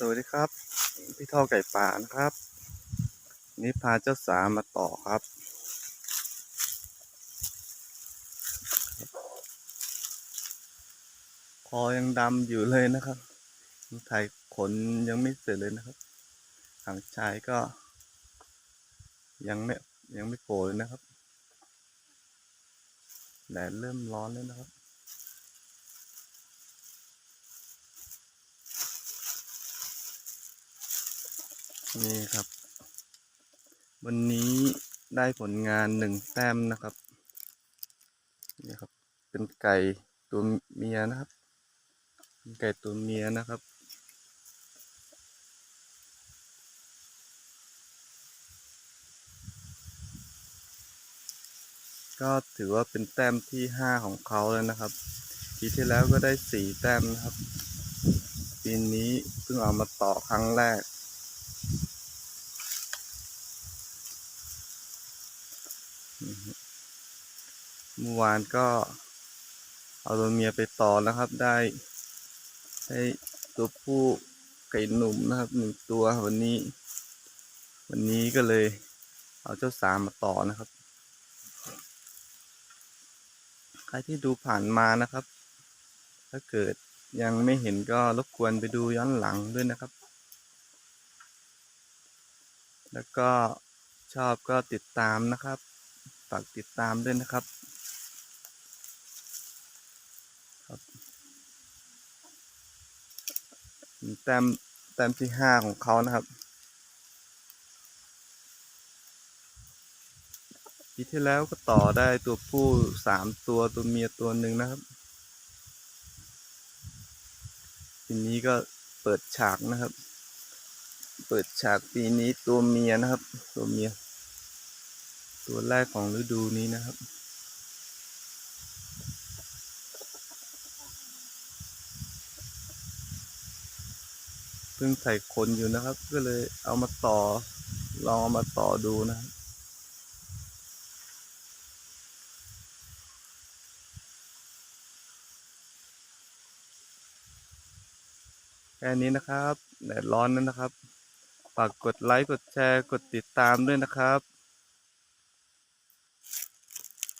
สวัสดีครับ พี่ท่อไก่ป่านะครับ นี่พาเจ้าสามาต่อครับ คอยังดำอยู่เลยนะครับไทยขนยังไม่เสร็จเลยนะครับหางชายก็ ยังไม่ยังไม่โผล่เลยนะครับแดดเริ่มร้อนแล้วนะครับ นี่ครับ วันนี้ได้ผลงานหนึ่งแต้มนะครับนี่ครับ เป็นไก่ตัวเมียนะครับเป็นไก่ตัวเมียนะครับก็ถือว่าเป็นแต้มที่ห้าของเขาแล้วนะครับ ปีที่แล้วก็ได้สี่แต้มนะครับ ปีนี้เพิ่งเอามาต่อครั้งแรก เมื่อวานก็เอาตัวเมียไปต่อนะครับ ได้ได้ตัวผู้ไก่หนุ่มนะครับหนึ่งตัววันนี้ วันนี้ก็เลย เอาเจ้าสามมาต่อนะครับ ใครที่ดูผ่านมานะครับ ถ้าเกิดยังไม่เห็นก็รบกวนไปดูย้อนหลังด้วยนะครับ แล้วก็ชอบก็ติดตามนะครับ ฝากติดตามด้วยนะครับ ครับแต้มแต้มที่ห้าของเขานะครับปีที่แล้วก็ต่อได้ตัวผู้สามตัวตัวเมียตัวหนึ่งนะครับปีนี้ก็เปิดฉากนะครับ เปิดฉากปีนี้ตัวเมียนะครับ ตัวเมีย ตัวแรกของฤดูนี้นะครับ เพิ่งใส่ขนอยู่นะครับ ก็เลยเอามาต่อ ลองเอามาต่อดูนะครับแค่นี้นะครับแดดร้อนนั้นนะครับ ฝากกดไลค์ กดแชร์ กดติดตามด้วยนะครับ